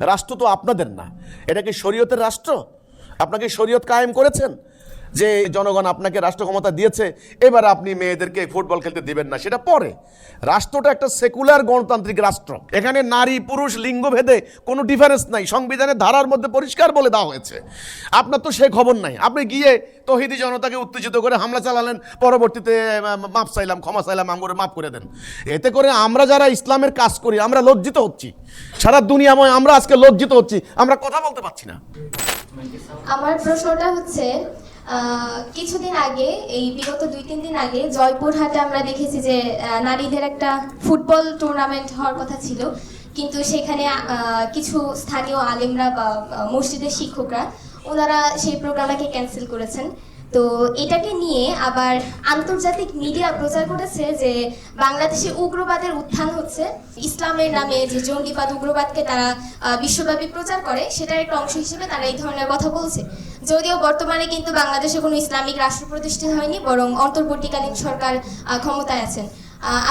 রাষ্ট্র তো আপনাদের না। এটা কি শরীয়তের রাষ্ট্র? আপনাকে শরীয়ত কায়েম করেছেন? যে জনগণ আপনাকে রাষ্ট্র ক্ষমতা দিয়েছে, এবার আপনি মেয়েদেরকে ফুটবল খেলতে দিবেন না, সেটা পরে। রাষ্ট্রটা একটা সেকুলার গণতান্ত্রিক রাষ্ট্র। এখানে নারী, পুরুষ, লিঙ্গ ভেদে কোনো ডিফারেন্স নাই, সংবিধানের ধারার মধ্যে পরিষ্কার বলে দেওয়া হয়েছে। আপনার তো সে খবর নাই। আপনি গিয়ে তহিদি জনতাকে উত্তেজিত করে হামলা চালালেন, পরবর্তীতে মাপ চাইলাম, ক্ষমা চাইলাম আমরে মাফ করে দেন। এতে করে আমরা যারা ইসলামের কাজ করি, আমরা লজ্জিত হচ্ছি। সারা দুনিয়াময় আমরা আজকে লজ্জিত হচ্ছি, আমরা কথা বলতে পারছি না। আমার প্রশ্নটা হচ্ছে কিছুদিন আগে, এই বিগত দুই, তিন দিন আগে জয়পুরহাটে আমরা দেখেছি যে নারীদের একটা ফুটবল টুর্নামেন্ট হওয়ার কথা ছিল। কিন্তু সেখানে কিছু স্থানীয় আলেমরা বা মসজিদের শিক্ষকরা, ওনারা সেই প্রোগ্রামটাকে ক্যান্সেল করেছেন। তো এটাকে নিয়ে আবার আন্তর্জাতিক মিডিয়া প্রচার করেছে যে, বাংলাদেশে উগ্রবাদের উত্থান হচ্ছে। ইসলামের নামে যে জঙ্গিবাদ, উগ্রবাদকে তারা বিশ্বব্যাপী প্রচার করে, সেটার একটা অংশ হিসেবে তারা এই ধরনের কথা বলছে। যদিও বর্তমানে কিন্তু বাংলাদেশে কোনো ইসলামিক রাষ্ট্র প্রতিষ্ঠিত হয়নি, বরং অন্তর্বর্তীকালীন সরকার ক্ষমতায় আছেন।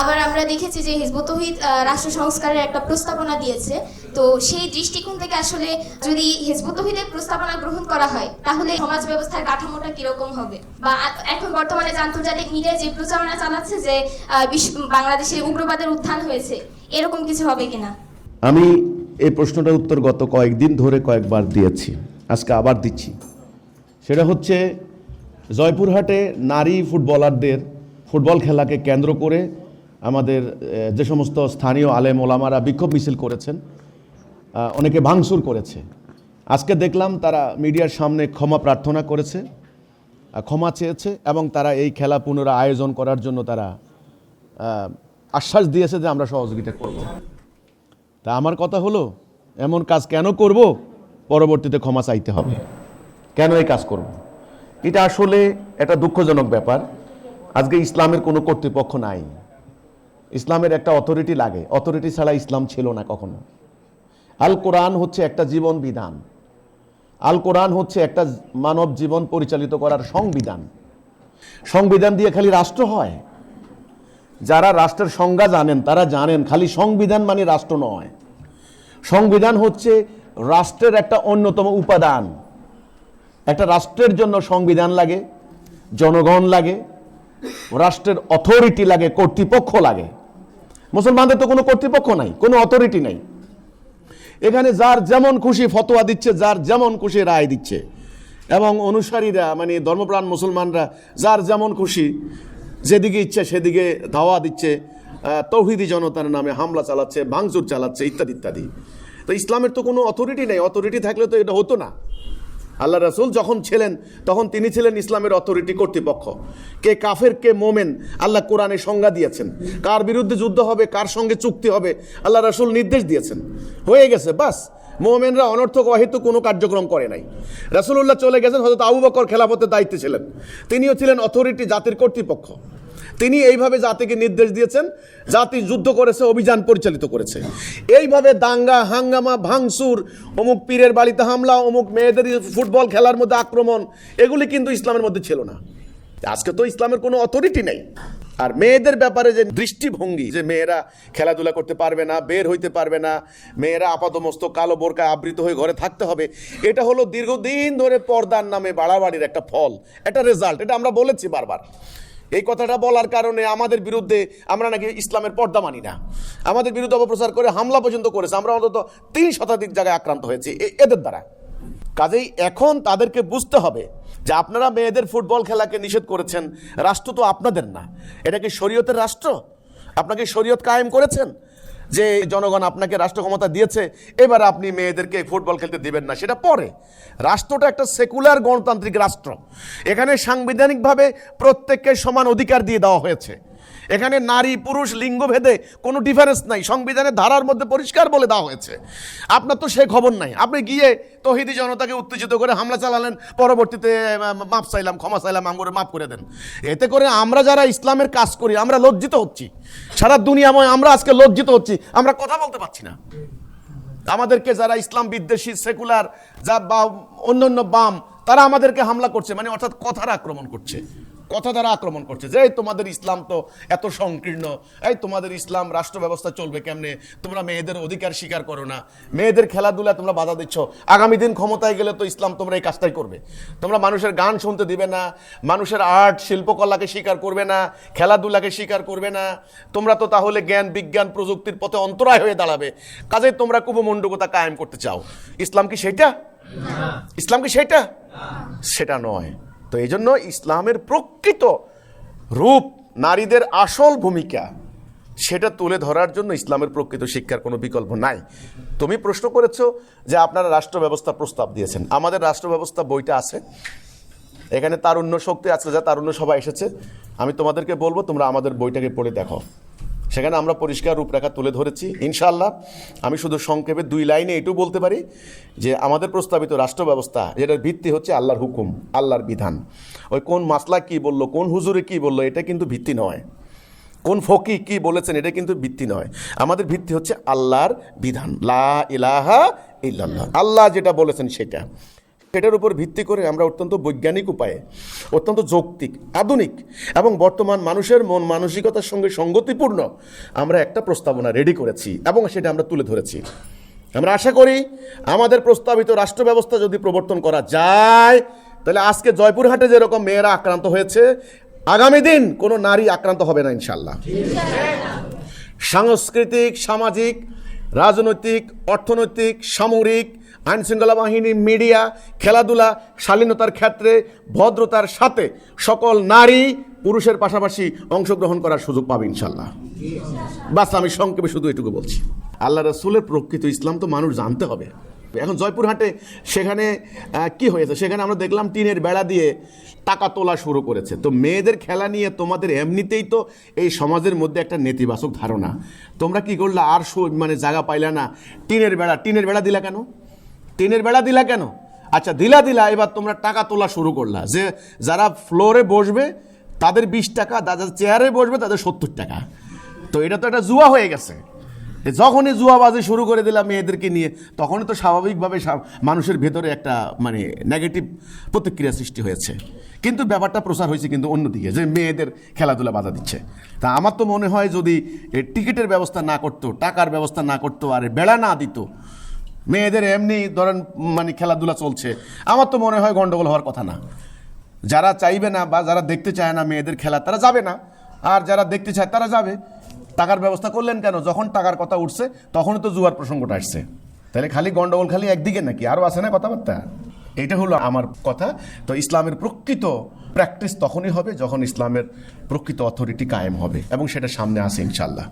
আবার আমরা দেখেছি যে হিজবুত তৌহিদ রাষ্ট্র সংস্কারের একটা প্রস্তাবনা দিয়েছে। তো সেই দৃষ্টিকোণ থেকে আসলে যদি হিজবুত তৌহিদের প্রস্তাবনা গ্রহণ করা হয়, তাহলে সমাজ ব্যবস্থার কাঠামোটা কীরকম হবে? বা এখন বর্তমানে আন্তর্জাতিক মিডিয়া যে প্রচারণা চালাচ্ছে যে বাংলাদেশে উগ্রবাদের উত্থান হয়েছে, এরকম কিছু হবে কিনা? আমি এই প্রশ্নটার উত্তর গত কয়েকদিন ধরে কয়েকবার দিয়েছি। আজকে আবার দিচ্ছি। সেটা হচ্ছে জয়পুরহাটে নারী ফুটবলারদের ফুটবল খেলাকে কেন্দ্র করে আমাদের যে সমস্ত স্থানীয় আলেম ওলামারা বিক্ষোভ মিছিল করেছেন অনেকে ভাঙচুর করেছে। আজকে দেখলাম তারা মিডিয়ার সামনে ক্ষমা প্রার্থনা করেছে ক্ষমা চেয়েছে এবং তারা এই খেলা পুনরায় আয়োজন করার জন্য তারা আশ্বাস দিয়েছে যে আমরা সহযোগিতা করব। তা আমার কথা হলো, এমন কাজ কেন করব? পরবর্তীতে ক্ষমা চাইতে হবে। কেন এই কাজ করব? এটা আসলে একটা দুঃখজনক ব্যাপার। আজকে ইসলামের কোনো কর্তৃপক্ষ নাই। ইসলামের একটা অথরিটি লাগে। অথরিটি ছাড়া ইসলাম ছিল না কখনো। আল কোরআন হচ্ছে একটা জীবন বিধান। আল কোরআন হচ্ছে একটা মানব জীবন পরিচালিত করার সংবিধান। সংবিধান দিয়ে খালি রাষ্ট্র হয়। যারা রাষ্ট্রের সংজ্ঞা জানেন, তারা জানেন, খালি সংবিধান মানে রাষ্ট্র নয়। সংবিধান হচ্ছে রাষ্ট্রের একটা অন্যতম উপাদান। একটা রাষ্ট্রের জন্য সংবিধান লাগে, জনগণ লাগে, রাষ্ট্রের অথরিটি লাগে, কর্তৃপক্ষ লাগে। মুসলমানদের তো কোনো কর্তৃপক্ষ নাই, কোনো অথরিটি নাই। এখানে যার যেমন খুশি ফতোয়া দিচ্ছে, যার যেমন খুশি রায় দিচ্ছে। এবং অনুসারীরা মানে ধর্মপ্রাণ মুসলমানরা, যার যেমন খুশি, যেদিকে ইচ্ছে সেদিকে ধাওয়া দিচ্ছে তৌহিদি জনতার নামে হামলা চালাচ্ছে, ভাঙচুর চালাচ্ছে, ইত্যাদি ইত্যাদি। তো ইসলামের তো কোনো অথরিটি নেই অথরিটি থাকলে তো এটা হতো না। আল্লাহ রাসুল যখন ছিলেন, তখন তিনি ছিলেন ইসলামের অথরিটি কর্তৃপক্ষ। কে কাফের, কে মোমেন, আল্লাহ কোরআনে সংজ্ঞা দিয়েছেন। কার বিরুদ্ধে যুদ্ধ হবে, কার সঙ্গে চুক্তি হবে, আল্লাহ রাসুল নির্দেশ দিয়েছেন। হয়ে গেছে, বাস। মোমেনরা অনর্থক অহিত কোনো কার্যক্রম করে নাই। রাসুলুল্লাহ চলে গেছেন হয়তো আবু বকর খেলাফতের দায়িত্বে ছিলেন। তিনিও ছিলেন অথরিটি জাতির কর্তৃপক্ষ। তিনি এইভাবে জাতিকে নির্দেশ দিয়েছেন, জাতি যুদ্ধ করেছে, অভিযান পরিচালিত করেছে। এইভাবে দাঙ্গা, হাঙ্গামা, ভাঙচুর, অমুক পীরের বাড়িতে হামলা, অমুক মেয়েদের ফুটবল খেলার মধ্যে আক্রমণ, এগুলি কিন্তু ইসলামের মধ্যে ছিল না। আজকে তো ইসলামের কোনো অথরিটি নেই। আর মেয়েদের ব্যাপারে যে দৃষ্টিভঙ্গি, যে মেয়েরা খেলাধুলা করতে পারবে না, বের হইতে পারবে না, মেয়েরা আপাতমস্ত কালো বোরকায় আবৃত হয়ে ঘরে থাকতে হবে, এটা হলো দীর্ঘদিন ধরে পর্দার নামে বাড়াবাড়ির একটা ফল, একটা রেজাল্ট এটা আমরা বলেছি বারবার। এই কথাটা বলার কারণে আমাদের বিরুদ্ধে আমরা নাকি ইসলামের পর্দা মানি না। আমাদের বিরুদ্ধে অপপ্রচার করে হামলা পর্যন্ত করেছে। আমরা অন্তত তিন শতাধিক জায়গায় আক্রান্ত হয়েছি। এদের দ্বারা। কাজেই এখন তাদেরকে বুঝতে হবে যে আপনারা মেয়েদের ফুটবল খেলাকে নিষেধ করেছেন, রাষ্ট্র তো আপনাদের না। এটা কি শরীয়তের রাষ্ট্র? আপনাকে শরীয়ত কায়েম করেছেন? যে জনগণ আপনাকে রাষ্ট্র ক্ষমতা দিয়েছে, এবার আপনি মেয়েদেরকে ফুটবল খেলতে দেবেন না, সেটা পরে। রাষ্ট্রটা একটা সেকুলার গণতান্ত্রিক রাষ্ট্র। এখানে সাংবিধানিকভাবে প্রত্যেককে সমান অধিকার দিয়ে দেওয়া হয়েছে। এখানে নারী, পুরুষ, লিঙ্গ ভেদে কোনো ডিফারেন্স নাই। সংবিধানের ধারার মধ্যে পরিষ্কার বলে দেওয়া হয়েছে। আপনার তো সে খবর নাই। আপনি গিয়ে তহিদি জনতাকে উত্তেজিত করে হামলা চালালেন, পরবর্তীতে মাপ চাইলাম, ক্ষমা চাইলাম আমরে মাফ করে দেন। এতে করে আমরা যারা ইসলামের কাজ করি, আমরা লজ্জিত হচ্ছি। সারা দুনিয়াময় আমরা আজকে লজ্জিত হচ্ছি, আমরা কথা বলতে পারছি না। আমাদেরকে যারা ইসলাম বিদ্বেষী, সেকুলার, যা বা অন্যান্য বাম, তারা আমাদেরকে হামলা করছে মানে অর্থাৎ কথার আক্রমণ করছে। কথা দ্বারা আক্রমণ করছে যে তোমাদের ইসলাম তো এত সংকীর্ণ, এই তোমাদের ইসলাম রাষ্ট্র ব্যবস্থা চলবে কেমনে? তোমরা মেয়েদের অধিকার স্বীকার করো না। মেয়েদের খেলাধুলা তোমরা বাধা দিচ্ছ। আগামী দিন ক্ষমতায় গেলে তো ইসলাম তোমরা এই কাজটাই করবে। তোমরা মানুষের গান শুনতে দিবে না, মানুষের আর্ট, শিল্পকলাকে স্বীকার করবে না, খেলাধুলাকে স্বীকার করবে না। তোমরা তো তাহলে জ্ঞান, বিজ্ঞান, প্রযুক্তির পথে অন্তরায় হয়ে দাঁড়াবে। কাজে তোমরা কুপমণ্ডকতা কায়েম করতে চাও। ইসলাম কি সেটা? ইসলাম কি সেটা? সেটা নয়। তো এই জন্য ইসলামের প্রকৃত রূপ নারীদের আসল ভূমিকা, সেটা তুলে ধরার জন্য ইসলামের প্রকৃত শিক্ষার কোনো বিকল্প নাই। তুমি প্রশ্ন করেছ যে আপনারা রাষ্ট্র ব্যবস্থা প্রস্তাব দিয়েছেন। আমাদের রাষ্ট্র ব্যবস্থা বইটা আছে। এখানে তারুণ্য শক্তি আজকে যা তারুণ্য সভা এসেছে। আমি তোমাদেরকে বলব, তোমরা আমাদের বইটাকে পড়ে দেখো। সেখানে আমরা পরিষ্কার রূপরেখা তুলে ধরেছি। ইনশাআল্লাহ আমি শুধু সংক্ষেপে দুই লাইনে এটু বলতে পারি যে আমাদের প্রস্তাবিত রাষ্ট্র ব্যবস্থা যেটার ভিত্তি হচ্ছে আল্লাহর হুকুম, আল্লাহর বিধান। ওই কোন মাসলা কি বলল, কোন হুজুরে কি বলল, এটা কিন্তু ভিত্তি নয়। কোন ফকি কি বলেছেন, এটা কিন্তু ভিত্তি নয়। আমাদের ভিত্তি হচ্ছে আল্লাহর বিধান। লা ইলাহা ইল্লাল্লাহ। আল্লাহ যেটা বলেছেন সেটা। সেটার উপর ভিত্তি করে আমরা অত্যন্ত বৈজ্ঞানিক উপায়ে, অত্যন্ত যৌক্তিক, আধুনিক এবং বর্তমান মানুষের মন মানসিকতার সঙ্গে সঙ্গতিপূর্ণ আমরা একটা প্রস্তাবনা রেডি করেছি এবং সেটা আমরা তুলে ধরেছি। আমরা আশা করি আমাদের প্রস্তাবিত রাষ্ট্র ব্যবস্থা যদি প্রবর্তন করা যায়, তাহলে আজকে জয়পুরহাটে যেরকম মেয়েরা আক্রান্ত হয়েছে, আগামী দিন কোনো নারী আক্রান্ত হবে না ইনশাল্লাহ সাংস্কৃতিক, সামাজিক, রাজনৈতিক, অর্থনৈতিক, সামরিক আইন শৃঙ্খলা বাহিনী মিডিয়া, খেলাধুলা, শালীনতার ক্ষেত্রে, ভদ্রতার সাথে সকল নারী পুরুষের পাশাপাশি অংশগ্রহণ করার সুযোগ পাবে ইনশাল্লাহ বাস, আমি সংক্ষেপে শুধু এটুকু বলছি। আল্লাহ রসুলের প্রকৃত ইসলাম তো মানুষ জানতে হবে। এখন জয়পুরহাটে সেখানে কি হয়েছে? সেখানে আমরা দেখলাম টিনের বেড়া দিয়ে টাকা তোলা শুরু করেছে। তো মেয়েদের খেলা নিয়ে তোমাদের এমনিতেই তো এই সমাজের মধ্যে একটা নেতিবাচক ধারণা। তোমরা কি করলে? আর মানে জায়গা পাইলা না। টিনের বেড়া টিনের বেড়া দিলা কেন? টিনের বেড়া দিলা কেন? আচ্ছা দিলা দিলা, এবার তোমরা টাকা তোলা শুরু করলা যে যারা ফ্লোরে বসবে, তাদের বিশ টাকা, যারা চেয়ারে বসবে, তাদের সত্তর টাকা। তো এটা তো একটা জুয়া হয়ে গেছে। যখনই জুয়াবাজি শুরু করে দিলাম মেয়েদেরকে নিয়ে, তখনই তো স্বাভাবিকভাবে মানুষের ভেতরে একটা মানে নেগেটিভ প্রতিক্রিয়া সৃষ্টি হয়েছে। কিন্তু ব্যাপারটা প্রচার হয়েছে কিন্তু অন্যদিকে, যে মেয়েদের খেলাধুলা বাধা দিচ্ছে। তা আমার তো মনে হয় যদি টিকিটের ব্যবস্থা না করতো, টাকার ব্যবস্থা না করতো, আর বেড়া না দিত মেয়েদের এমনি ধরেন মানে খেলাধুলা চলছে। আমার তো মনে হয় গন্ডগোল হওয়ার কথা না। যারা চাইবে না বা যারা দেখতে চায় না মেয়েদের খেলা, তারা যাবে না। আর যারা দেখতে চায় তারা যাবে। টাকার ব্যবস্থা করলেন কেন? যখন টাকার কথা উঠছে, তখনই তো জুয়ার প্রসঙ্গটা আসছে। তাহলে খালি গন্ডগোল খালি একদিকে নাকি? আরও আছে না কথাবার্তা? এটা হলো আমার কথা। তো ইসলামের প্রকৃত প্র্যাকটিস তখনই হবে যখন ইসলামের প্রকৃত অথরিটি কায়েম হবে এবং সেটা সামনে আসে ইনশাল্লাহ